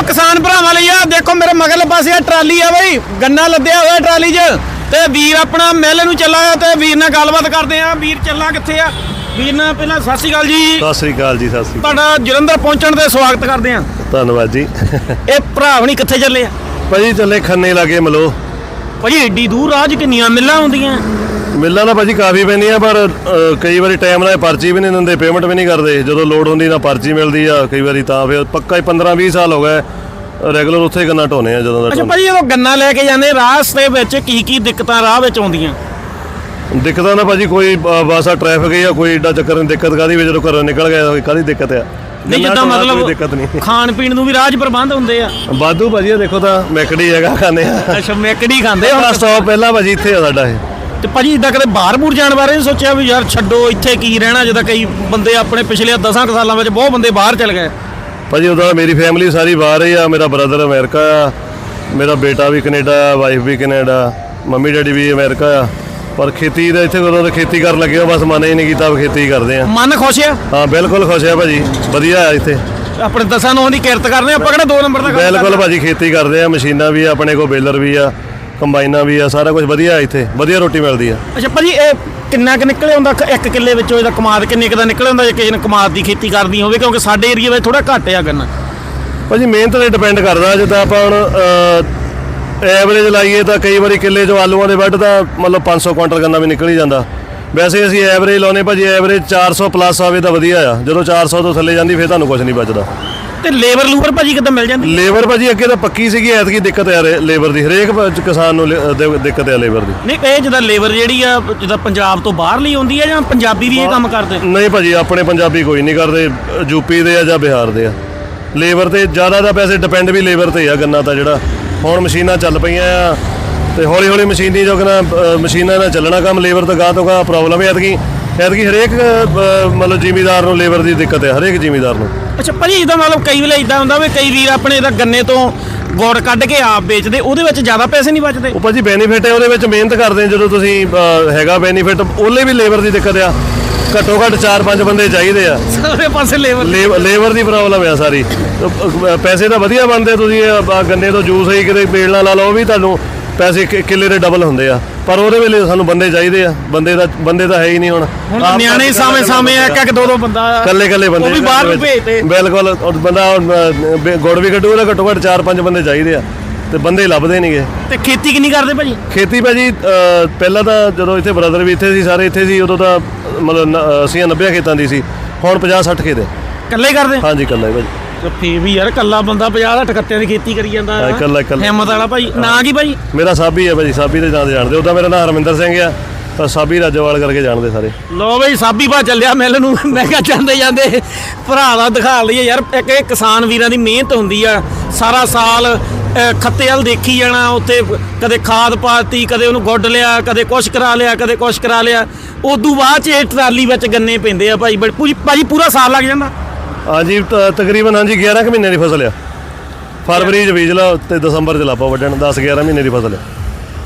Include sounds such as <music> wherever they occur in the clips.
ਉਹ ਕਿਸਾਨ ਭਰਾਵਾਂ ਲਈ ਆ ਦੇਖੋ ਮੇਰੇ ਮਗਰਲੇ ਪਾਸੇ ਆ ਟਰਾਲੀ ਆ ਬਈ ਗੰਨਾ ਲੱਦਿਆ ਹੋਇਆ ਟਰਾਲੀ 'ਚ। ਤੇ ਵੀਰ ਆਪਣਾ ਮਿਲ ਨੂੰ ਚੱਲਾ ਆ ਤੇ ਵੀਰ ਨਾਲ ਗੱਲਬਾਤ ਕਰਦੇ ਆ। ਵੀਰ ਚੱਲਾ ਕਿੱਥੇ ਆ? ਵੀਰ ਨਾਲ ਪਹਿਲਾਂ ਸਤਿ ਸ਼੍ਰੀ ਅਕਾਲ ਜੀ। ਸਤਿ ਸ੍ਰੀ ਅਕਾਲ ਜੀ ਸਤਿ ਸ੍ਰੀ ਤੁਹਾਡਾ ਜਲੰਧਰ ਪਹੁੰਚਣ ਤੇ ਸਵਾਗਤ ਕਰਦੇ ਆ। ਧੰਨਵਾਦ ਜੀ। ਇਹ ਭਰਾ ਹੁਣੀ ਕਿੱਥੇ ਚੱਲੇ ਆ? ਭਾਜੀ ਚੱਲੇ ਖੰਨੇ ਲਾਗੇ ਮਲੋ। ਭਾਜੀ ਏਡੀ ਦੂਰ ਰਾਜ ਕਿੰਨੀਆਂ ਮਿੱਲਾਂ ਹੁੰਦੀਆਂ ਮਿੱਲਾਂ ਤਾਂ ਭਾਜੀ ਕਾਫੀ ਪੈਂਦੀਆਂ ਪਰ ਅ, ਕਈ ਵਾਰੀ ਟਾਈਮ ਨਾਲ ਪਰਚੀ ਵੀ ਨਹੀਂ ਦਿੰਦੇ ਪੇਮੈਂਟ ਵੀ ਨਹੀਂ ਕਰਦੇ। ਜਦੋਂ ਲੋਡ ਹੁੰਦੀ ਨਾ ਪਰਚੀ ਮਿਲਦੀ ਆ ਕਈ ਵਾਰੀ ਤਾਂ ਫਿਰ ਪੱਕਾ ਹੀ 15 20 ਸਾਲ ਹੋ ਗਏ ਰੈਗੂਲਰ ਉੱਥੇ ਹੀ ਗੰਨਾ ਢੋਨੇ ਆ ਜਦੋਂ ਦਾ ਅੱਛਾ ਢੋਨੇ ਭਾਜੀ ਜਦੋਂ ਗੰਨਾ ਲੈ ਕੇ ਜਾਂਦੇ ਰਾਸਤੇ ਵਿੱਚ ਕੀ ਕੀ ਦਿੱਕਤਾਂ ਰਾਹ ਵਿੱਚ ਆਉਂਦੀਆਂ? ਦਿੱਕਤਾਂ ਨਾ ਭਾਜੀ ਕੋਈ ਬਸ ਆ ਟ੍ਰੈਫਿਕ ਹੀ ਆ ਕੋਈ ਏਡਾ ਚੱਕਰ ਨਹੀਂ ਦਿੱਕਤ ਕਾਦੀ ਵੀ ਜਦੋਂ ਘਰੋਂ ਨਿਕਲ ਗਏ ਕਾਦੀ ਦਿੱਕਤ ਆ? ਨਹੀਂ ਜਿੱਦਾਂ ਢੋਣਾ ਕੋਈ ਦਿੱਕਤ ਮਤਲਬ ਨਹੀਂ। ਖਾਣ ਪੀਣ ਨੂੰ ਵੀ ਰਾਜ ਪ੍ਰਬੰਧ ਹੁੰਦੇ ਆ। ਬਾਦੂ ਭਾਜੀ ਆ ਦੇਖੋ ਤਾਂ ਮੈਕੜੀ ਹੈਗਾ ਖਾਣੇ ਆ। ਅੱਛਾ ਮੈਕੜੀ ਖਾਂਦੇ ਹੁਣ ਸਟਾਪ ਪਹਿਲਾਂ ਭਾਜੀ ਇੱਥੇ ਆ ਸਾਡਾ ਇਹ। ਤੇ ਭਾਜੀ ਇਦਾਂ ਕਦੇ ਬਾਹਰ ਬੂਰ ਜਾਣ ਬਾਰੇ ਨੀ ਸੋਚਿਆ ਵੀ ਯਾਰ ਛੱਡੋ ਇੱਥੇ ਕੀ ਰਹਿਣਾ ਜਿੱਦਾਂ ਕਈ ਬੰਦੇ ਆਪਣੇ ਪਿਛਲੇ 10 ਕੁ ਸਾਲਾਂ ਵਿੱਚ ਬਹੁਤ ਬੰਦੇ ਬਾਹਰ ਚਲ ਗਏ। ਭਾਜੀ ਉਹਦਾ ਮੇਰੀ ਫੈਮਿਲੀ ਸਾਰੀ ਬਾਹਰ ਹੀ ਆ ਮੇਰਾ ਬ੍ਰਦਰ ਅਮਰੀਕਾ ਆ ਮੇਰਾ ਬੇਟਾ ਵੀ ਕੈਨੇਡਾ ਆ ਵਾਈਫ ਵੀ ਕੈਨੇਡਾ ਮੰਮੀ ਡੈਡੀ ਵੀ ਅਮਰੀਕਾ ਆ ਪਰ ਖੇਤੀ ਦਾ ਇੱਥੇ ਕਦੋਂ ਦਾ ਖੇਤੀ ਕਰਨ ਲੱਗੇ ਆ ਬਸ ਮਨ ਹੀ ਨਹੀਂ ਕੀਤਾ ਵੀ ਖੇਤੀ ਕਰਦੇ ਆ। ਮਨ ਖੁਸ਼ ਆ? ਹਾਂ ਬਿਲਕੁਲ ਖੁਸ਼ ਆ ਭਾਜੀ ਵਧੀਆ ਆ ਇੱਥੇ। ਆਪਣੇ ਦਸਾਂ ਨੂੰ ਦੀ ਕਿਰਤ ਕਰਨੇ ਆਪਾਂ ਕਿਹੜਾ ਦੋ ਨੰਬਰ ਦਾ ਕੰਮ ਬਿਲਕੁਲ? ਭਾਜੀ ਖੇਤੀ ਕਰਦੇ ਆ ਮਸ਼ੀਨਾਂ ਵੀ ਆ ਆਪਣੇ ਕੋਲ ਬੇਲਰ ਵੀ ਆ ਕੰਬਾਈਨਾਂ ਵੀ ਆ ਸਾਰਾ ਕੁਝ ਵਧੀਆ ਇੱਥੇ ਵਧੀਆ ਰੋਟੀ ਮਿਲਦੀ ਆ। ਅੱਛਾ ਭਾਜੀ ਇਹ ਕਿੰਨਾ ਕੁ ਨਿਕਲੇ ਹੁੰਦਾ? ਕ- ਇੱਕ ਕਿੱਲੇ ਵਿੱਚੋਂ ਇਹਦਾ ਕਮਾਦ ਕਿੰਨੇ ਕੁ ਦਾ ਨਿਕਲੇ ਹੁੰਦਾ ਜੇ ਕਿਸੇ ਨੇ ਕਮਾਦ ਦੀ ਖੇਤੀ ਕਰਨੀ ਹੋਵੇ? ਕਿਉਂਕਿ ਸਾਡੇ ਏਰੀਆ ਵਿੱਚ ਥੋੜਾ ਘੱਟ ਆ ਗੰਨਾ। ਭਾਜੀ ਮਿਹਨਤ ਤੇ ਡਿਪੈਂਡ ਕਰਦਾ ਜਿੱਦਾਂ ਆਪਾਂ ਹੁਣ ਐਵਰੇਜ ਲਾਈਏ ਤਾਂ ਕਈ ਵਾਰੀ ਕਿੱਲੇ ਚੋਂ ਆਲੂਆਂ ਦੇ ਵੱਢ ਤਾਂ ਮਤਲਬ 500 ਕੁਇੰਟਲ ਗੰਨਾ ਵੀ ਨਿਕਲ ਹੀ ਜਾਂਦਾ। ਵੈਸੇ ਅਸੀਂ ਐਵਰੇਜ ਲਾਉਨੇ ਭਾਜੀ ਐਵਰੇਜ 400 ਪਲੱਸ ਆਵੇ ਤਾਂ ਵਧੀਆ ਆ। ਜਦੋਂ 400 ਤੋਂ ਥੱਲੇ ਜਾਂਦੀ ਫਿਰ ਤੁਹਾਨੂੰ ਕੁਝ ਨਹੀਂ ਬਚਦਾ। ਤੇ ਲੇਬਰ ਲੂਬਰ ਭਾਜੀ ਕਿੱਦਾਂ ਮਿਲ ਜਾਂਦੀ? ਲੇਬਰ ਭਾਜੀ ਅੱਗੇ ਤਾਂ ਪੱਕੀ ਸੀਗੀ ਐਤਕੀ ਦਿੱਕਤ ਆ ਲੇਬਰ ਦੀ ਹਰੇਕ ਪ- ਕਿਸਾਨ ਨੂੰ ਲੇ- ਦੇ- ਦਿੱਕਤ ਆ ਲੇਬਰ ਦੀ। ਨਹੀਂ ਇਹ ਜਿਹਦਾ ਲੇਬਰ ਜਿਹੜੀ ਆ ਜਿਹਦਾ ਪੰਜਾਬ ਤੋਂ ਬਾਹਰ ਲਈ ਆਉਂਦੀ ਆ ਜਾਂ ਪੰਜਾਬੀ ਵੀ ਇਹ ਕੰਮ ਕਰਦੇ? ਨਹੀਂ ਭਾਜੀ ਆਪਣੇ ਪੰਜਾਬੀ ਕੋਈ ਨਹੀਂ ਕਰਦੇ ਯੂਪੀ ਦੇ ਆ ਜਾਂ ਬਿਹਾਰ ਦੇ ਆ। ਲੇਬਰ ਤੇ ਜ਼ਿਆਦਾ ਦਾ ਪੈਸੇ ਡਿਪੈਂਡ ਵੀ ਲੇਬਰ ਤੇ ਆ ਗੰਨਾ ਤਾਂ ਜਿਹੜਾ। ਹੁਣ ਮਸ਼ੀਨਾਂ ਚੱਲ ਪਈਆਂ ਆ ਤੇ ਹੌਲੀ ਹੌਲੀ ਮਸ਼ੀਨੀ ਜੋ ਨਾ ਮਸ਼ੀਨਾਂ ਨਾਲ ਚੱਲਣਾ ਕੰਮ ਲੇਬਰ ਤੋਂ ਗਾਹ ਤੋਂ ਗਾਹ ਪ੍ਰੋਬਲਮ ਹੈ ਐਤਕੀ। ਐਤਕੀ ਹਰੇਕ ਅ, ਮਤਲਬ ਜ਼ਿਮੀਦਾਰ ਨੂੰ ਲੇਬਰ ਦੀ ਦਿੱਕਤ ਹੈ ਹਰੇਕ ਜ਼ਿਮੀਦਾਰ ਨੂੰ। ਅੱਛਾ ਭਾਜੀ ਇਹਦਾ ਮਤਲਬ ਕਈ ਵੇਲੇ ਇਦਾਂ ਹੁੰਦਾ ਵੀ ਕਈ ਵੀਰ ਆਪਣੇ ਇਹਦਾ ਗੰਨੇ ਤੋਂ ਗੁੜ ਕੱਢ ਕੇ ਆਪ ਵੇਚਦੇ ਉਹਦੇ ਵਿੱਚ ਜ਼ਿਆਦਾ ਪੈਸੇ ਨਹੀਂ ਬਚਦੇ? ਉਹ ਭਾਜੀ ਬੈਨੀਫਿਟ ਹੈ ਉਹਦੇ ਵਿੱਚ ਮਿਹਨਤ ਕਰਦੇ ਆ ਜਦੋਂ ਤੁਸੀਂ ਅ, ਹੈਗਾ ਬੈਨੀਫਿਟ ਉਹਲੇ ਵੀ ਲੇਬਰ ਦੀ ਦਿੱਕਤ ਆ। ਘੱਟੋ ਘੱਟ 4-5 ਬੰਦੇ ਚਾਹੀਦੇ ਆ। ਸਾਰੇ ਪਾਸੇ ਲੇਬਰ ਲੇਬ- ਲੇਬਰ ਦੀ ਪ੍ਰੋਬਲਮ ਆ ਸਾਰੀ। ਪੈਸੇ ਤਾਂ ਵਧੀਆ ਬਣਦੇ ਤੁਸੀਂ ਇਹ ਗੰਨੇ ਤੋਂ ਜੂਸ ਹੀ ਕਿਤੇ ਪੇੜਨਾ ਲਾ ਲਓ ਉਹ ਵੀ ਤੁਹਾਨੂੰ ਪੈਸੇ ਕਿ- ਕਿੱਲੇ ਦੇ ਡਬਲ ਹੁੰਦੇ ਆ। ਪਰ ਉਹਦੇ ਵੇਲੇ ਸਾਨੂੰ ਬੰਦੇ ਚਾਹੀਦੇ ਆ। ਬੰਦੇ ਦਾ ਬੰਦੇ ਤਾਂ ਹੈ ਹੀ ਨਹੀਂ ਹੁਣ। ਹੁਣ ਆਪ ਨਿਆਣੇ ਹੀ ਸਾਵੇਂ ਸਾਵੇਂ ਆ, ਇੱਕ ਇੱਕ ਦੋ ਦੋ ਬੰਦਾ ਕੱਲੇ ਕੱਲੇ ਬੰਦੇ ਉਹ ਵੀ ਬਾਹਰ ਨੂੰ ਭੇਜਦੇ ਬਿਲਕੁਲ ਬੰਦਾ ਅਹ, ਬੇ- ਗੁੜ ਵੀ ਕੱਢੂ ਉਹਦਾ ਘੱਟੋ ਘੱਟ 4-5 ਬੰਦੇ ਚਾਹੀਦੇ ਆ। ਤੇ ਬੰਦੇ ਲੱਭਦੇ ਨਹੀਂਗੇ ਤੇ ਖੇਤੀ ਕਿੰਨੀ ਕਰਦੇ ਭਾਜੀ? ਖੇਤੀ ਭਾਜੀ ਅਹ, ਪਹਿਲਾਂ ਤਾਂ ਜਦੋਂ ਇੱਥੇ ਬ੍ਰਦਰ ਵੀ ਇੱਥੇ ਸੀ ਸਾਰੇ ਇੱਥੇ ਸੀ ਉਦੋਂ ਤਾਂ ਅਹ, ਮਤਲਬ ਨ- ਅੱਸੀਆਂ 90 ਖੇਤਾਂ ਦੀ ਸੀ। ਹੁਣ 50-60 ਖੇਤ ਹੈ ਇਕੱਲੇ ਕਰਦੇ? ਹਾਂਜੀ ਕੱਲਾ ਹੀ ਭਾਜੀ। ਫੇਰ ਵੀ ਯਾਰ ਕੱਲਾ ਬੰਦਾ 50 ਦਾ ਟਕੱਤਿਆਂ ਦੀ ਖੇਤੀ ਕਰੀ ਜਾਂਦਾ ਹਾਂ, ਇਕੱਲਾ- ਇਕੱਲਾ। ਹਿੰਮਤ ਵਾਲਾ ਭਾਈ ਨਾਂ ਕੀ ਭਾਈ? ਮੇਰਾ ਸਾਬੀ ਹੈ ਭਾਜੀ ਸਾਬੀ ਦੇ ਨਾਂ ਤੇ ਜਾਣਦੇ ਉਹਦਾ ਮੇਰਾ ਨਾਮ ਹਰਮਿੰਦਰ ਸਿੰਘ ਆ। ਤਾਂ ਸਾਬੀ ਰਾਜੋਵਾਲ ਕਰਕੇ ਜਾਣਦੇ ਸਾਰੇ। ਲੋ ਬਈ ਸਾਬੀ ਭਾ ਚੱਲਿਆ ਮਿਲ ਨੂੰ। ਮੈਂ ਕਿਹਾ ਜਾਂਦੇ ਜਾਂਦੇ ਭਰਾ ਦਾ ਦਿਖਾ ਲਈਏ ਯਾਰ। ਇੱਕ ਇਹ ਕਿਸਾਨ ਵੀਰਾਂ ਦੀ ਮਿਹਨਤ ਹੁੰਦੀ ਆ। ਸਾਰਾ ਸਾਲ ਅਹ, ਖੱਤੇ ਵੱਲ ਦੇਖੀ ਜਾਣਾ ਉੱਥੇ ਕਦੇ ਖਾਦ ਪਾਤੀ ਕਦੇ ਉਹਨੂੰ ਗੁੱਡ ਲਿਆ ਕਦੇ ਕੁਛ ਕਰਾ ਲਿਆ ਕਦੇ ਕੁਛ ਕਰਾ ਲਿਆ। ਉਦੋਂ ਬਾਅਦ ਚ ਇਹ ਟਰਾਲੀ ਵਿੱਚ ਗੰਨੇ ਪੈਂਦੇ ਆ ਭਾਈ। ਬੜੀ ਪੂਰੀ- ਭਾਜੀ ਪੂਰਾ ਸਾਲ ਲੱਗ ਜਾਂਦਾ। ਹਾਂਜੀ ਤ- ਤਕਰੀਬਨ ਹਾਂਜੀ 11 ਕੁ ਮਹੀਨੇ ਦੀ ਫਸਲ ਆ। ਫਰਵਰੀ ਚ ਬੀਜ ਲਾ ਤੇ ਦਸੰਬਰ ਚ ਲਾਪਾ ਵੱਢਣ 10 11 ਮਹੀਨੇ ਦੀ ਫਸਲ ਆ।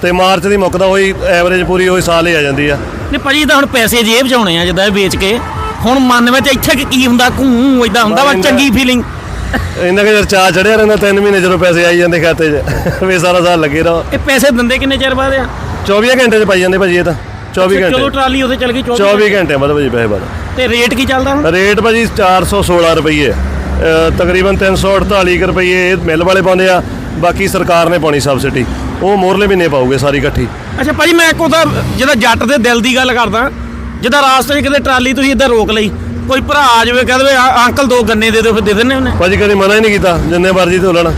ਤੇ ਮਾਰਚ ਦੀ ਮੁੱਕਦਾ ਹੋਈ ਐਵਰੇਜ ਪੂਰੀ ਹੋਈ ਸਾਲ ਹੀ ਆ ਜਾਂਦੀ ਆ। ਨੇ ਭਾਜੀ ਤਾਂ ਹੁਣ ਪੈਸੇ ਜੇਬ ਚ ਆਉਣੇ ਆ ਜਿੱਦਾਂ ਇਹ ਵੇਚ ਕੇ। ਹੁਣ ਮਨ ਵਿੱਚ ਇੱਥੇ ਕਿ ਕੀ ਹੁੰਦਾ ਘੂੰ ਇਦਾਂ ਹੁੰਦਾ ਵਾ ਚੰਗੀ ਫੀਲਿੰਗ ਇੰਨਾ ਕਿ ਜਦ ਚਾਹ ਚੜਿਆ ਰਹਿੰਦਾ 3 ਮਹੀਨੇ ਜਦੋਂ ਪੈਸੇ ਆਈ ਜਾਂਦੇ ਖਾਤੇ 'ਚ। ਵੀ ਸਾਰਾ ਸਾਲ ਲੱਗੇ ਰਹੋ। ਇਹ ਪੈਸੇ ਦਿੰਦੇ ਕਿੰਨੇ ਚਿਰ ਬਾਅਦ ਆ? 24 ਘੰਟੇ 'ਚ ਪਾਈ ਜਾਂਦੇ ਭਾਜੀ ਇਹ ਤਾਂ। 24 ਚਲੋ ਘੰਟੇ। ਟਰਾਲੀ ਉਹਦੇ ਚੱਲ ਗਈ 24 24 ਘੰਟੇ। ਬਾਅਦ ਭਾਜੀ ਪੈਸੇ ਬਾਅਦ ਤੇ ਰੇਟ ਕੀ ਚੱਲਦਾ ਹੁਣ? ਰੇਟ ਭਾਜੀ 416 ਰੁਪਏ ਤਕਰੀਬਨ 348 ਕੁ ਰੁਪਏ ਇਹ ਮਿਲ ਵਾਲੇ ਪਾਉਂਦੇ ਆ ਬਾਕੀ ਸਰਕਾਰ ਨੇ ਪਾਉਣੀ ਸਬਸਿਡੀ। ਉਹ ਮੋਰਲੇ ਮਹੀਨੇ ਪਾਉਗੇ ਸਾਰੀ ਇਕੱਠੀ। ਅੱਛਾ ਭਾਜੀ ਮੈਂ ਕੋ ਤਾਂ ਜਿਹਦਾ ਜੱਟ ਦੇ ਦਿਲ ਦੀ ਗੱਲ ਕਰਦਾ ਜਿਹਦਾ ਰਾਸਤੇ 'ਚ ਕਿਤੇ ਟਰਾਲੀ ਤੁਸੀਂ ਇੱਧਰ ਰੋਕ ਲਈ ਕੋਈ ਭਰਾ ਆ ਜਾਵੇ ਕਹਿ ਦੇਵੇ "ਆ- ਅੰਕਲ ਦੋ ਗੰਨੇ ਦੇ ਦਿਓ ਫਿਰ ਦੇ ਦਿੰਨੇ ਉਹਨੇ ਭਾਜੀ ਕਦੀ ਮਨਾ ਹੀ ਨਹੀਂ ਕੀਤਾ ਜਿੰਨੇ ਮਰਜ਼ੀ ਧੋਲਣ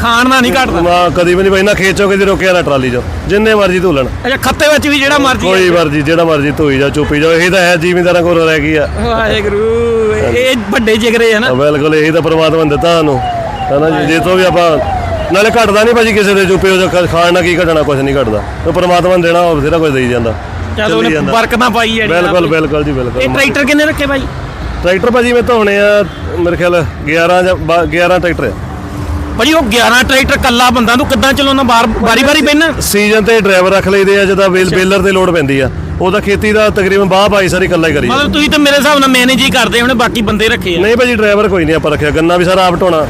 ਖਾਣ ਦਾ ਨਹੀਂ ਘਟਦਾ। ਨਾ ਕਦੀ ਵੀ ਨਹੀਂ ਨਾ ਖੇਚੋ ਕਦੀ ਰੋਕਿਆ ਨਾ ਟਰਾਲੀ 'ਚ। ਜਿੰਨੇ ਮਰਜ਼ੀ ਧੋਲਣ ਅੱਛਾ ਖੱਤੇ ਵਿੱਚ ਵੀ ਜਿਹੜਾ ਮਰਜ਼ੀ ਕੋਈ ਮਰਜ਼ੀ ਜਿਹੜਾ ਮਰਜ਼ੀ ਧੋਈ ਜਾ ਚੁੱਪੀ ਜਾ ਇਹੀ ਤਾਂ ਹੈ ਜ਼ਿਮੀਂਦਾਰਾਂ ਕੋਲ ਰਹਿ ਗਈ ਆ। ਵਾਹਿਗੁਰੂ ਇਹ ਵੱਡੇ ਜਿਗਰੇ ਆ ਨਾ। ਬਿਲਕੁਲ ਇਹੀ ਤਾਂ ਪ੍ਰਮਾਤਮਾ ਨੇ ਦਿੱਤਾ ਸਾਨੂੰ। ਹਨਾ ਜੀ ਜੇ ਤੋਂ ਵੀ ਆਪਾਂ ਨਾਲੇ ਘਟਦਾ ਨਹੀਂ ਭਾਜੀ ਕਿਸੇ ਦੇ ਚੁੱਪੇ ਹੋ ਖਾਣ ਨਾਲ ਕੀ ਘਟਣਾ ਕੁਝ ਨਹੀਂ ਘਟਦਾ। ਉਹ ਪ੍ਰਮਾਤਮਾ ਨੇ ਦੇਣਾ ਉਹ ਬਥੇਰਾ ਕੁਝ ਦੇਈ ਜਾਂਦਾ। ਚਲ ਚੱਲੀ ਉਹਨੇ ਜਾਂਦਾ। ਬਰਕਤਾਂ ਪਾਈ ਜਿਹੜੀਆਂ ਬਿਲਕੁਲ ਬਿਲਕੁਲ ਜੀ ਬਿਲਕੁਲ। ਇਹ ਟਰੈਕਟਰ ਕਿੰਨੇ ਰੱਖੇ ਭਾਈ? ਟਰੈਕਟਰ ਭਾਜੀ ਮੈਂ ਧੋਣੇ ਆ ਮੇਰੇ ਖਿਆਲ 11 ਜਾਂ ਬਾ- 11 ਟਰੈਕਟਰ ਆ। ਭਾਜੀ ਉਹ 11 ਟਰੈਕਟਰ ਕੱਲਾ ਬੰਦਾ ਤੂੰ ਕਿੱਦਾਂ ਚਲਾਉਣਾ ਬਾਰ ਬਾਰੀ ਬਾਰੀ ਪੈਣਾ ਸੀਜ਼ਨ ਤੇ ਡਰਾਈਵਰ ਰੱਖ ਲਈਦੇ ਆ ਜਦੋਂ ਬੇਲ ਬੇਲਰ ਤੇ ਲੋਡ ਪੈਂਦੀ ਆ। ਉਹਦਾ ਖੇਤੀ ਦਾ ਤਕਰੀਬਨ ਬਾਹ ਬਾਈ ਸਾਰੀ ਇਕੱਲਾ ਹੀ ਕਰੀ। ਮਤਲਬ ਤੁਸੀਂ ਤਾਂ ਮੇਰੇ ਹਿਸਾਬ ਨਾਲ ਮੈਨੇਜ ਹੀ ਕਰਦੇ ਹੋਣੇ ਬਾਕੀ ਬੰਦੇ ਰੱਖੇ ਆ। ਨਹੀਂ ਭਾਜੀ ਡਰਾਈਵਰ ਕੋਈ ਨਹੀਂ ਆਪਾਂ ਰੱਖਿਆ ਗੰਨਾ ਵੀ ਸਾਰਾ ਆਪ ਢੋਣਾ।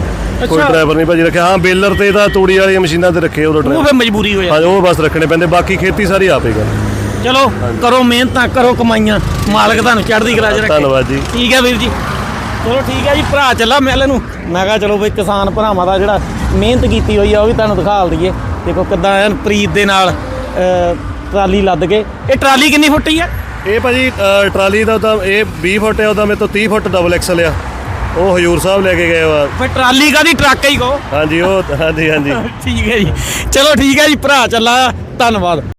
ਕੋਈ। ਡਰਾਈਵਰ ਨਹੀਂ ਭਾਜੀ ਰੱਖਿਆ। ਹਾਂ ਬੇਲਰ ਤੇ ਤਾਂ ਤੂੜੀ ਵਾਲੀਆਂ ਮਸ਼ੀਨਾਂ ਤੇ ਰੱਖੇ ਉਦੋਂ ਉਹ ਡਰਾਈਵਰ। ਫੇ ਮਜਬੂਰੀ ਹੋ ਜਾਂਦੀ। ਹਾਂ ਉਹ ਬਸ ਰੱਖਣੇ ਪੈਂਦੇ ਬਾਕੀ ਖੇਤੀ ਸਾਰੀ ਆਪੇ ਕਰ। ਚਲੋ ਕਰੋ ਮਿਹਨਤਾਂ ਕਰੋ ਕਮਾਈਆਂ। ਮਾਲਕ ਤੁਹਾਨੂੰ ਚੜ੍ਹਦੀ ਕਲਾ ਚ ਰੱਖੇ। ਧੰਨਵਾਦ ਜੀ। ਠੀਕ ਹੈ ਵੀਰ ਜੀ। ਚਲੋ ਠੀਕ ਹੈ ਜੀ ਭਰਾ ਚੱਲਾ ਮਿਲ ਨੂੰ। ਮੈਂ ਕਿਹਾ ਚਲੋ ਬਈ ਕਿਸਾਨ ਭਰਾਵਾਂ ਦਾ ਜਿਹੜਾ ਮਿਹਨਤ ਕੀਤੀ ਹੋਈ ਆ ਉਹ ਵੀ ਤੁਹਾਨੂੰ ਦਿਖਾ ਦਈਏ। ਦੇਖੋ ਕਿੱਦਾਂ ਐਨ ਪ੍ਰੀਤ ਦੇ ਨਾਲ ਟਰਾਲੀ ਲੱਦ ਕੇ। ਇਹ ਟਰਾਲੀ ਕਿੰਨੀ ਫੁੱਟੀ ਆ? ਇਹ ਭਾਜੀ ਟਰਾਲੀ ਦਾ ਤਾਂ ਇਹ 20 ਫੁੱਟ ਹੈ ਉਹਦਾ ਮੇਰੇ ਤੋਂ 30 ਫੁੱਟ ਡਬਲ ਐਕਸਲ ਆ ਉਹ ਹਜੂਰ ਸਾਹਿਬ ਲੈ ਕੇ ਗਏ ਵਾ ਫੇ ਟਰਾਲੀ ਕਾਦੀ ਟਰੱਕ ਹੀ ਕਹੋ। ਹਾਂਜੀ ਉਹ ਹਾਂਜੀ ਹਾਂਜੀ। <laughs> ਠੀਕ ਹੈ ਜੀ। ਚਲੋ ਠੀਕ ਹੈ ਜੀ ਭਰਾ ਚੱਲਾ ਧੰਨਵਾਦ।